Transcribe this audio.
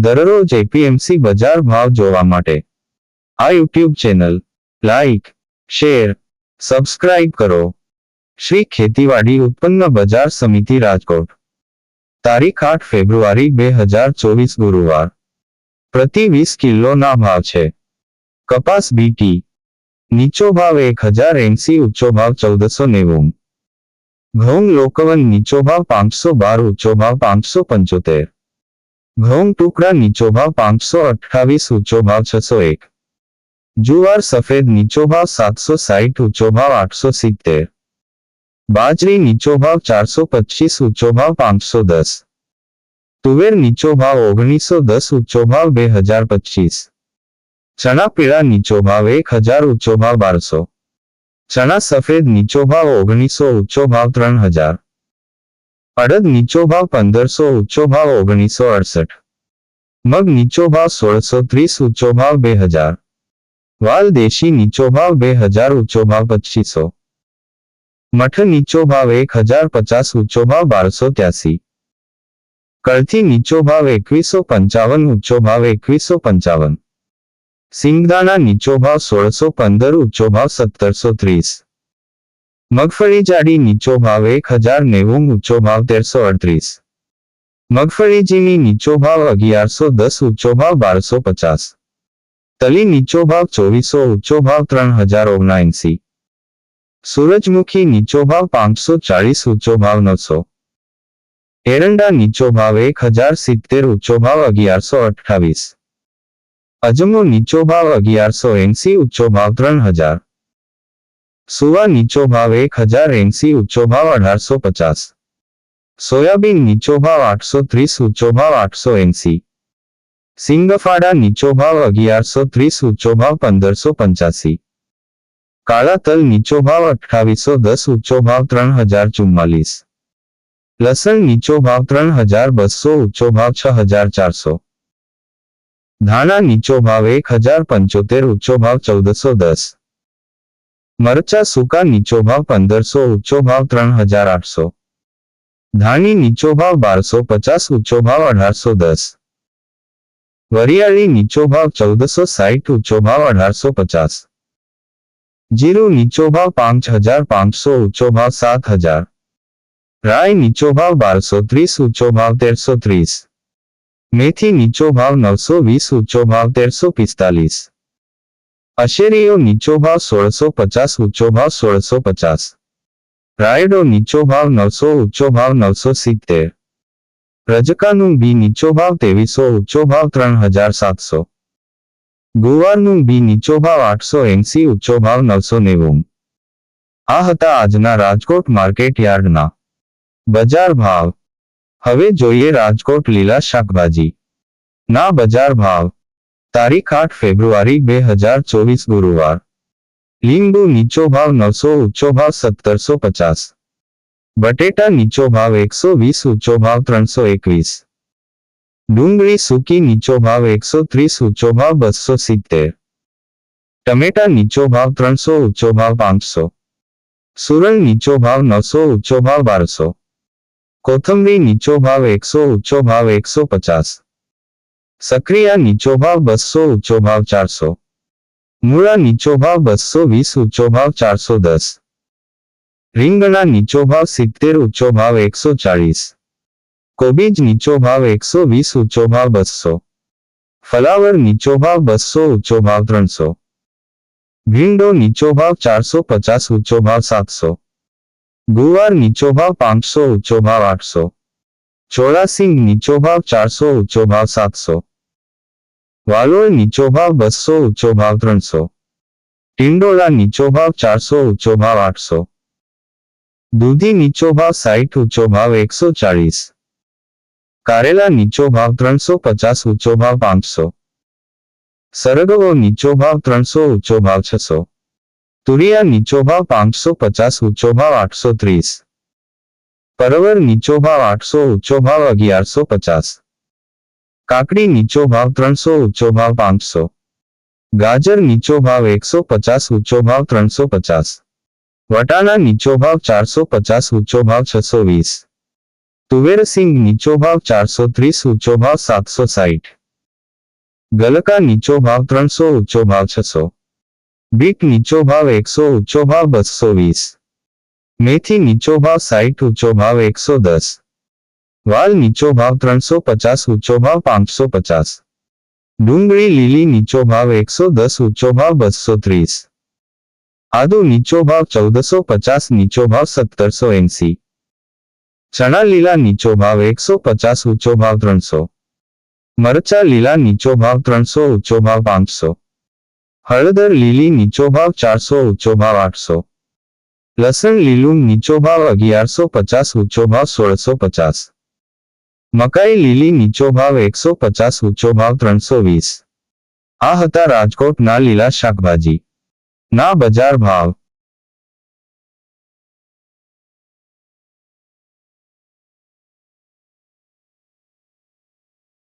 દરરોજ એપીએમસી બજાર ભાવ જોવા માટે આ YouTube channel like share subscribe કરો શ્રી ખેતીવાડી ઉત્પન્ન બજાર સમિતિ રાજકોટ તારીખ આઠ ફેબ્રુઆરી બે હજાર ચોવીસ ગુરુવાર પ્રતિ વીસ કિલોના ભાવ છે કપાસ બીટી નીચો ભાવ એક હજાર એંસી ઊંચો ભાવ ચૌદસો નેવું ઘઉં લોકવન નીચો ભાવ પાંચસો બાર ઊંચો ભાવ પાંચસો પંચોતેર ઘઉં ટુકડા નીચો ભાવ પાંચસો અઠ્ઠાવીસ, ઊંચો ભાવ છસો એક. જુવાર સફેદ નીચો ભાવ સાતસો સાહીઠ, ઊંચો ભાવ આઠસો સિત્તેર. બાજરી નીચો ભાવ ચારસો પચીસ, ઊંચો ભાવ પાંચસો દસ. તુવેર નીચો ભાવ ઓગણીસો દસ, ઊંચો ભાવ બે હજાર પચીસ. ચણા પીળા નીચો ભાવ એક હજાર, ઊંચો ભાવ બારસો. ચણા સફેદ નીચો ભાવ ઓગણીસો, ઊંચો ભાવ ત્રણ હજાર. અડદ નીચો ભાવ પંદરસો ઊંચો ભાવ ઓગણીસો અડસઠ મગ નીચો ભાવ સોળસો ત્રીસ ઊંચો ભાવ બે હજાર વાલ દેશી નીચો ભાવ બે હજાર ઊંચો ભાવ પચીસો મઠ નીચો ભાવ એક હજાર પચાસ ઊંચો ભાવ બારસો ત્યાસી કળથી નીચો ભાવ એકવીસો પંચાવન ઊંચો ભાવ એકવીસો પંચાવન સિંગદાણા નીચો ભાવ સોળસો પંદર ઊંચો ભાવ સત્તરસો ત્રીસ મગફળી જાડી નીચો ભાવ એક હજાર નેવું, ઊંચો ભાવ તેરસો અડત્રીસ. મગફળી જીની નીચો ભાવ અગિયારસો દસ, ઊંચો ભાવ બારસો પચાસ. તલી નીચો ભાવ ચોવીસો, ઊંચો ભાવ ત્રણ હજાર ઓગણસી. સૂરજમુખી નીચો ભાવ પાંચસો ચાળીસ, ઊંચો ભાવ નવસો. એરંડા નીચો ભાવ એક હજાર સિત્તેર, ઊંચો ભાવ અગિયારસો અઠ્ઠાવીસ. અજમો નીચો ભાવ અગિયારસો એંસી, ઊંચો ભાવ ત્રણ હજાર. સુવા નીચો ભાવ એક હજાર એંસી ઊંચો ભાવ અઢારસો પચાસ સોયાબીન નીચો ભાવ આઠસો ત્રીસ ઊંચો ભાવ આઠસો એંસી સિંગફાડા નીચો ભાવ અગિયારસો ત્રીસ ઊંચો ભાવ પંદરસો પંચાસી કાળા તલ નીચો ભાવ અઠ્ઠાવીસો દસ ઊંચો ભાવ ત્રણ હજાર ચુમ્માલીસ લસણ નીચો ભાવ ત્રણ હજાર બસો ઊંચો ભાવ છ હજાર ચારસો ધાણા નીચો ભાવ એક હજાર પંચોતેર ઊંચો ભાવ ચૌદસો દસ મરચા સૂકા નીચો ભાવ પંદરસો ઊંચો ભાવ ત્રણ હજાર આઠસો ધાણી નીચો ભાવ બારસો પચાસ ઊંચો ભાવ અઢારસો દસ વરિયાળી નીચો ભાવ ચૌદસો સાઠ ઊંચો ભાવ અઢારસો પચાસ જીરું નીચો ભાવ પાંચ હજાર પાંચસો ઊંચો ભાવ સાત હજાર રાય નીચો ભાવ બારસો ત્રીસ ઊંચો ભાવ તેરસો ત્રીસ મેથી નીચો ભાવ નવસો વીસ ઊંચો ભાવ તેરસો પિસ્તાલીસ અશેરીઓ નીચો ભાવ સોળસો પચાસ, ઊંચો ભાવ સોળસો પચાસ. રાયડો નીચો ભાવ નવસો, ઊંચો ભાવ નવસો સિત્તેર. રજકાનું બી નીચો ભાવ ત્રેવીસો, ઊંચો ભાવ ત્રણ હજાર સાતસો. ગુવારનું બી નીચો ભાવ આઠસો એંસી, ઊંચો ભાવ નવસો નેવું. આ હતા આજના રાજકોટ માર્કેટ યાર્ડના. બજાર ભાવ. હવે જોઈએ રાજકોટ લીલા શાકભાજી. ના બજાર ભાવ. તારીખ આઠ ફેબ્રુઆરી બે હજાર ચોવીસ ગુરુવાર લીંબુ નીચો ભાવ નવસો ઊંચો ભાવ સત્તરસો પચાસ બટેટા નીચો ભાવ એકસો વીસ ઊંચો ભાવ ત્રણસો એકવીસ ડુંગળી સૂકી નીચો ભાવ એકસો ત્રીસ ઊંચો ભાવ બસો સિત્તેર ટમેટા નીચો ભાવ ત્રણસો ઊંચો ભાવ પાંચસો સુરણ નીચો ભાવ નવસો ઊંચો ભાવ બારસો કોથમરી નીચો ભાવ એકસો ઊંચો ભાવ એકસો પચાસ સક્રિયા નીચો ભાવ બસો ઊંચો ભાવ ચારસો મૂળા નીચો ભાવ બસો વીસ ઊંચો ભાવ ચારસો દસ રીંગણા નીચો ભાવ સિત્તેર ઊંચો ભાવ એકસો ચાળીસ કોબીજ નીચો ભાવ એકસો વીસ ઊંચો ભાવ બસો ફલાવર નીચો ભાવ બસો ઊંચો ભાવ ત્રણસો ભીંડો નીચો ભાવ ચારસો પચાસ ઊંચો ભાવ સાતસો ગુવાર નીચો ભાવ પાંચસો ઊંચો ભાવ આઠસો ચોરાસિંગ નીચો ભાવ ચારસો ઊંચો ભાવ સાતસો વાલોળ નીચો ભાવ બસો, ઊંચો ભાવ ત્રણસો. ટિંડોળા નીચો ભાવ ચારસો, ઊંચો ભાવ આઠસો. દૂધી નીચો ભાવ સાઠ ઊંચો ભાવ એકસો ચાળીસ. કારેલા નીચો ભાવ ત્રણસો પચાસ, ઊંચો ભાવ પાંચસો. સરગવો નીચો ભાવ ત્રણસો, ઊંચો ભાવ છસો. તુરિયા નીચો ભાવ પાંચસો પચાસ, ઊંચો ભાવ આઠસો ત્રીસ. પરવર નીચો ભાવ આઠસો, ઊંચો ભાવ અગિયારસો પચાસ. કાકડી નીચો ભાવ ત્રણસો ઊંચો ભાવ પાંચસો ગાજર નીચો ભાવ એકસો પચાસ ઊંચો ભાવ ત્રણસો પચાસ વટાણા નીચો ભાવ ચારસો પચાસ ઊંચો ભાવ છસો વીસ તુવેર સિંગ નીચો ભાવ ચારસો ત્રીસ ઊંચો ભાવ સાતસો સાઠ ગલકા નીચો ભાવ ત્રણસો ઊંચો ભાવ છસો બીટ નીચો ભાવ એકસો ઊંચો ભાવ બસો વીસ મેથી નીચો ભાવ સાઈઠ ઊંચો ભાવ એકસો દસ વાલ નીચો ભાવ ત્રણસો પચાસ ઊંચો ભાવ પાંચસો પચાસ ડુંગળી લીલી નીચો ભાવ એકસો દસ ઊંચો ભાવ બસો ત્રીસ આદુ નીચો ભાવ ચૌદસો પચાસ નીચો ભાવ સત્તરસો એંસી ચણા લીલા નીચો ભાવ એકસો પચાસ ઊંચો ભાવ ત્રણસો મરચા લીલા નીચો ભાવ ત્રણસો ઊંચો ભાવ પાંચસો હળદર લીલી નીચો ભાવ ચારસો ઊંચો ભાવ આઠસો લસણ લીલું નીચો ભાવ અગિયારસો પચાસ ઊંચો ભાવ સોળસો પચાસ મકાઈ લીલી નીચો ભાવ એકસો પચાસ, ઊંચો ભાવ ત્રણસો વીસ. આ હતા રાજકોટના લીલા શાકભાજી. ના બજાર ભાવ.